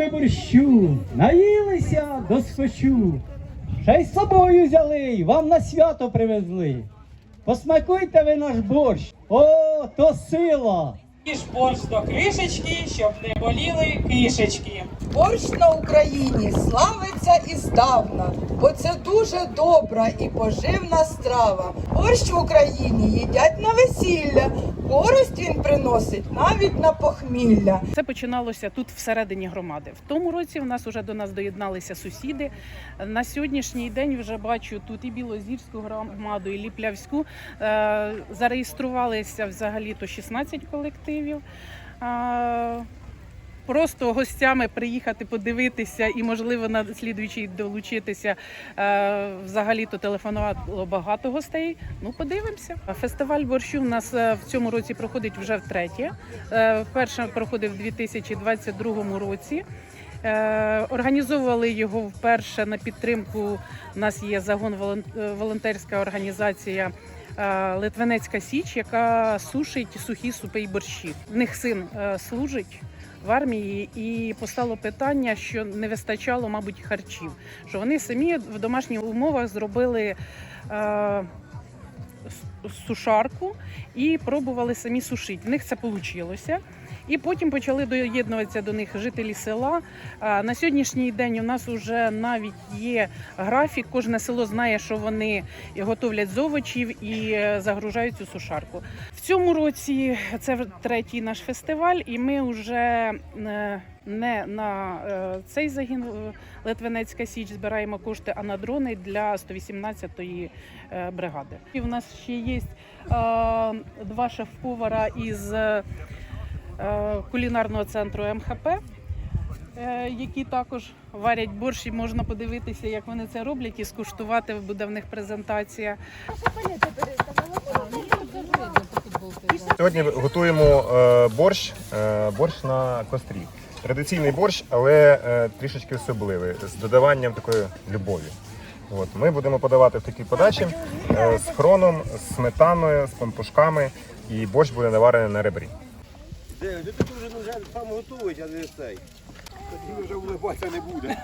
ми борщу, наїлися до схочу. Ще й з собою взяли, й вам на свято привезли. Посмакуйте ви наш борщ. О, то сила! І ж борщ до кришечки, щоб не боліли кишечки. Борщ на Україні славиться і здавна, бо це дуже добра і поживна страва. Борщ в Україні їдять на весілля, користь він приносить навіть на похмілля. Це починалося тут всередині громади. В тому році в нас вже до нас доєдналися сусіди. На сьогоднішній день вже бачу тут і Білозірську громаду, і Ліплявську. Е, Зареєструвалися взагалі то 16 колективів. Просто гостями приїхати подивитися і, можливо, на слідуючий долучитися. Е, Взагалі то телефонувало багато гостей. Ну, подивимося. Фестиваль борщу в нас е, в цьому році проходить вже втретє. Вперше проходив у 2022 році. Е, Організовували його вперше на підтримку. У нас є загон волон- волонтерська організація. Е, Литвинецька Січ, яка сушить сухі супи і борщі. В них син е, служить в армії, і постало питання, що не вистачало, мабуть, харчів. Що вони самі в домашніх умовах зробили е, сушарку і пробували самі сушити. В них це вийшло. І потім почали доєднуватися до них жителі села. На сьогоднішній день у нас вже навіть є графік. Кожне село знає, що вони готовлять з овочів і е, загружають цю сушарку. В цьому році це третій наш фестиваль, і ми вже е, не на е, цей загін Литвинецька Січ збираємо кошти, а на дрони для 118-ї е, бригади. І в нас ще є два шеф-повара із кулінарного центру МХП. е, Які також варять борщ, і можна подивитися, як вони це роблять, і скуштувати буде в них презентація. Сьогодні готуємо е, борщ, е, борщ на кострі. Традиційний борщ, але е, трішечки особливий, з додаванням такої любові. От, ми будемо подавати в такій подачі е, з хроном, з сметаною, з пампушками, і борщ буде наварений на ребрі. Де, ти вже, вже сам готують, а не цей. Тоді вже улибатися не буде.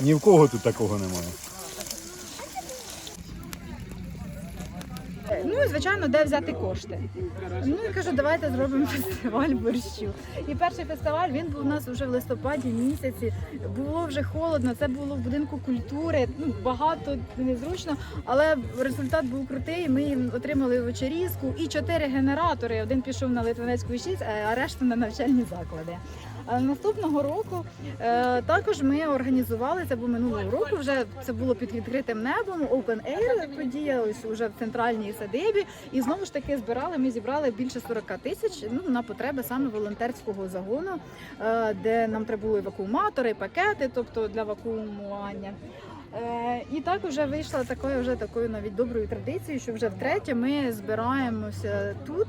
Ні в кого тут такого немає. Ну і звичайно, де взяти кошти. Ну і кажу, давайте зробимо фестиваль борщу. І перший фестиваль він був у нас вже в листопаді місяці. Було вже холодно. Це було в будинку культури. Ну багато незручно, але результат був крутий. Ми отримали вечерізку і чотири генератори. Один пішов на Литвинецьку 6, а решта на навчальні заклади. Наступного року е, також ми організували це, бо минулого року вже це було під відкритим небом. Open Air подія ось уже в центральній садибі. І знову ж таки збирали. Ми зібрали більше 40 тисяч ну, на потреби саме волонтерського загону, е, де нам треба були евакууматори, пакети, тобто для вакуумування. Е, і так вже вийшла такою вже такою навіть доброю традицією, що вже втретє ми збираємося тут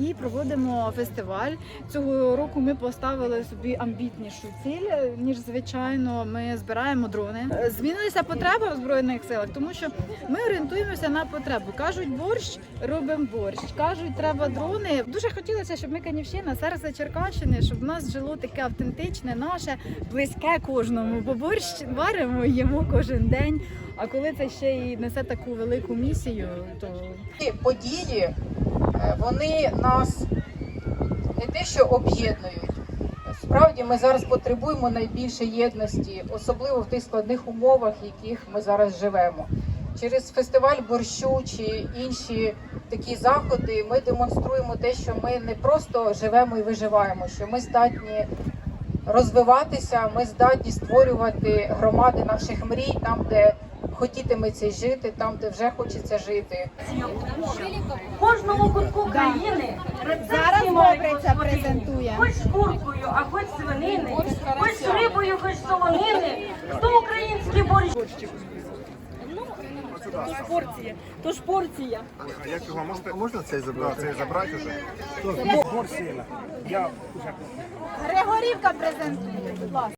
і проводимо фестиваль. Цього року ми поставили собі амбітнішу ціль, ніж звичайно. Ми збираємо дрони. Е, Змінилися потреби у збройних силах, тому що ми орієнтуємося на потребу. Кажуть, борщ робимо борщ. Кажуть, треба дрони. Дуже хотілося, щоб ми Канівщина, серце Черкащини, щоб в нас жило таке автентичне, наше, близьке кожному. Бо борщ варимо, їмо кожен день. А коли це ще й несе таку велику місію, то події вони нас не те, що об'єднують. Справді ми зараз потребуємо найбільше єдності, особливо в тих складних умовах, в яких ми зараз живемо. Через фестиваль борщу чи інші такі заходи ми демонструємо те, що ми не просто живемо і виживаємо, що ми здатні розвиватися, ми здатні створювати громади наших мрій там, де хотітиметься жити, там, де вже хочеться жити. Кожному кутку країни зараз добре презентує. хоч з куркою, а хоч свинини, хоч рибою, хоч солонини. Хто український борщ? Тож порція. А як його можете? Можна цей забрати? Цей забрати вже? Григорівка презентує, будь ласка.